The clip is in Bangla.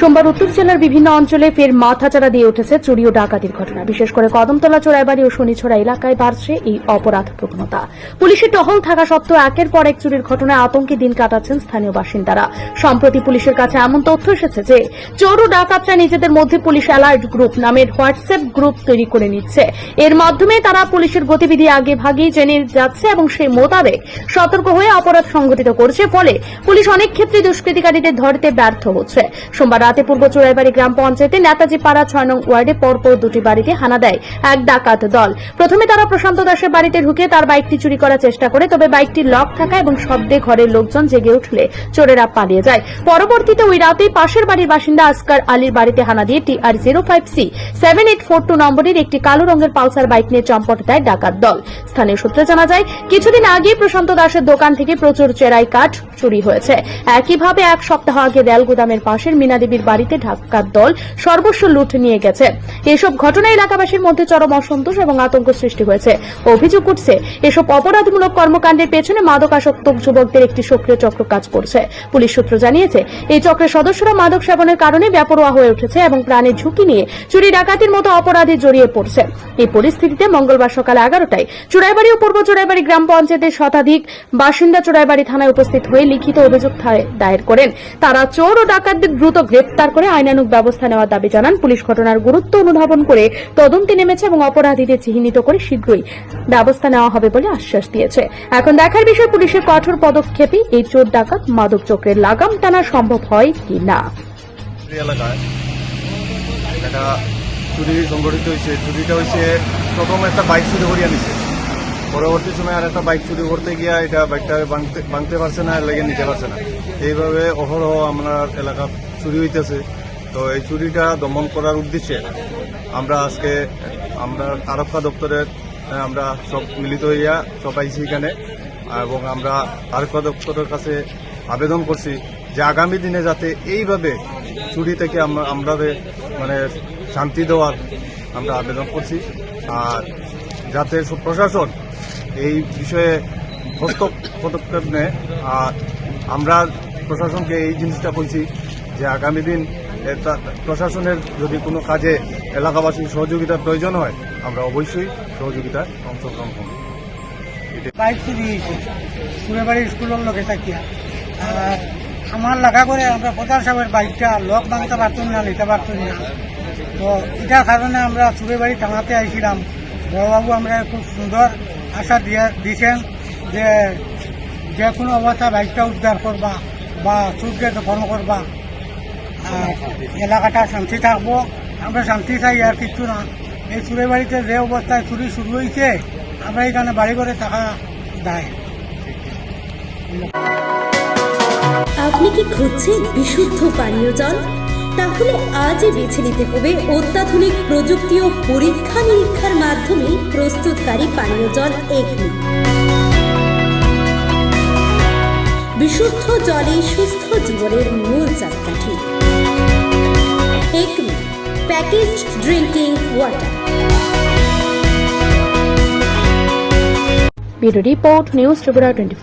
সোমবার উত্তর জেলার বিভিন্ন অঞ্চলে ফের মাথাচাড়া দিয়ে উঠেছে চুরি ও ডাকাতির ঘটনা। বিশেষ করে কদমতলা, চোরাইবাড়ি ও শনিছড়া এলাকায় বাড়ছে এই অপরাধ প্রবণতা পুলিশের টহল থাকা সত্ত্বেও একের পর এক চুরির ঘটনায় আতঙ্কে দিন কাটাচ্ছেন স্থানীয় বাসিন্দারা। সম্প্রতি পুলিশের কাছে এমন তথ্য এসেছে যে, চোর ও ডাকাতরা নিজেদের মধ্যে পুলিশ অ্যালার্ট গ্রুপ নামের হোয়াটসঅ্যাপ গ্রুপ তৈরি করে নিচ্ছে। এর মাধ্যমে তারা পুলিশের গতিবিধি আগে ভাগেই জেনে যাচ্ছে এবং সেই মোতাবেক সতর্ক হয়ে অপরাধ সংঘটিত করছে। ফলে পুলিশ অনেক ক্ষেত্রে দুষ্কৃতিকারীদের ধরতে ব্যর্থ হচ্ছে। সোমবার রাতে পূর্ব চোরাইবাড়ি গ্রাম পঞ্চায়েতে নেতাজি পাড়া ছয় নং ওয়ার্ডে পরপর দুটি বাড়িতে হানা দেয় এক ডাকাত দল। প্রথমে তারা প্রশান্ত দাসের বাড়িতে ঢুকে তার বাইকটি চুরি করার চেষ্টা করে, তবে বাইকটি লক থাকা এবং শব্দে ঘরের লোকজন জেগে উঠলে চোরেরা পালিয়ে যায়। পরবর্তীতে ওই রাতেই পাশের বাড়ির বাসিন্দা আসকার আলীর বাড়িতে হানা দিয়ে T R zero five C seven eight four two নম্বরের একটি কালো রঙের পালসার বাইক নিয়ে চম্পট দেয় ডাকাত দল। স্থানীয় সূত্রে জানা যায়, কিছুদিন আগে প্রশান্ত দাসের দোকান থেকে প্রচুর চেরাই কাঠ চুরি হয়েছে। একইভাবে এক সপ্তাহ আগে রেল গুদামের পাশের মিনা দেবীর বাড়িতে ডাকাত দল সর্বস্ব লুট নিয়ে গেছে। এসব ঘটনা এলাকাবাসীর মধ্যে চরম অসন্তোষ এবং আতঙ্ক সৃষ্টি হয়েছে। অভিযোগ উঠছে, এসব অপরাধমূলক কর্মকাণ্ডের পেছনে মাদকাসক্ত যুবকদের একটি সক্রিয় চক্র কাজ করছে। পুলিশ সূত্র জানিয়েছে, এই চক্রের সদস্যরা মাদক সেবনের কারণে ব্যাপরোয়া হয়ে উঠেছে এবং প্রাণের ঝুঁকি নিয়ে চুরি ডাকাতির মতো অপরাধে জড়িয়ে পড়ছে। এই পরিস্থিতিতে মঙ্গলবার সকাল এগারোটায় চুরাইবাড়ি ও পূর্ব চুরাইবাড়ি গ্রাম পঞ্চায়েতের শতাধিক বাসিন্দা চুরাইবাড়ি থানায় উপস্থিত হয়ে লিখিত অভিযোগ দায়ের করেন। তারা চোর ও ডাকাতদের দ্রুত গ্রেফতার করে আইনানুক ব্যবস্থা নেওয়ার দাবি জানান পুলিশ ঘটনার গুরুত্ব অনুধাবন করে তদন্তে নেমেছে এবং অপরাধীদের চিহ্নিত করে শীঘ্রই ব্যবস্থা নেওয়া হবে বলে আশ্বাস দিয়েছে। এখন দেখার বিষয় পুলিশের কঠোর পদক্ষেপে এই চোর ডাকাত মাদক চক্রের লাগাম টানা সম্ভব হয় কি না চুরি হয়েছে। চুরিটা হয়েছে প্রথম একটা বাইক চুরি করিয়া নিছে। পরবর্তী সময় আর একটা বাইক চুরি করতে গিয়া এটা বাইকটা ভাঙতে ভাঙতে পারছে না লেগে নিতে পারছে না। এইভাবে অহরহ আমরা এলাকা চুরি হইতেছে। তো এই চুরিটা দমন করার উদ্দেশ্যে আমরা আজকে আমরা আরক্ষা দপ্তরের আমরা সব মিলিত হইয়া সব আইসি এখানে এবং আমরা আরক্ষা দপ্তরের কাছে আবেদন করছি যে আগামী দিনে যাতে এইভাবে চুরি থেকে আমরা মানে শান্তি দেওয়ার আমরা আবেদন করছি। আর যাতে প্রশাসন এই বিষয়ে হস্ত পদক্ষেপ নেয়। আর আমরা প্রশাসনকে এই জিনিসটা বলছি যে আগামী দিন প্রশাসনের যদি কোনো কাজে এলাকাবাসীর সহযোগিতার প্রয়োজন হয়, আমরা অবশ্যই সহযোগিতায় অংশগ্রহণ করব। বাইক চুরি হয়েছে সুরেবাড়ি স্কুলের লোকে থাকিয়া আর আমার লাগা করে আমরা প্রধান সাহেবের বাইকটা লক ভাঙতে পারতাম না, নিতে পারতাম না। তো এটার কারণে আমরা সুরেবাড়ি টাঙাতে আইছিলাম। বড়বাবু আমরা খুব সুন্দর আশা দিয়ে দিয়েছেন যে যে কোনো অবস্থা বাইকটা উদ্ধার করবা বা চুরকে দখল করবা। এলাকাটা শান্তি থাকব। আমরা শান্তি চাই, আর কিছু না। এই চুরে বাড়িতে যে অবস্থায় চুরি শুরু হয়েছে, আমরা এখানে বাড়ি করে টাকা দেয়। আপনি কি খুঁজছেন বিশুদ্ধ পানীয় জল? তাহলে আজই বেছে নিতে হবে অত্যাধুনিক প্রযুক্তি ও পরীক্ষা নিরীক্ষার মাধ্যমে প্রস্তুতকারী পানীয় জল এগনি বিশুদ্ধ জলে সুস্থ জীবনের মূল চাকাঠি। Acme package drinking water bureau report news Tripura twenty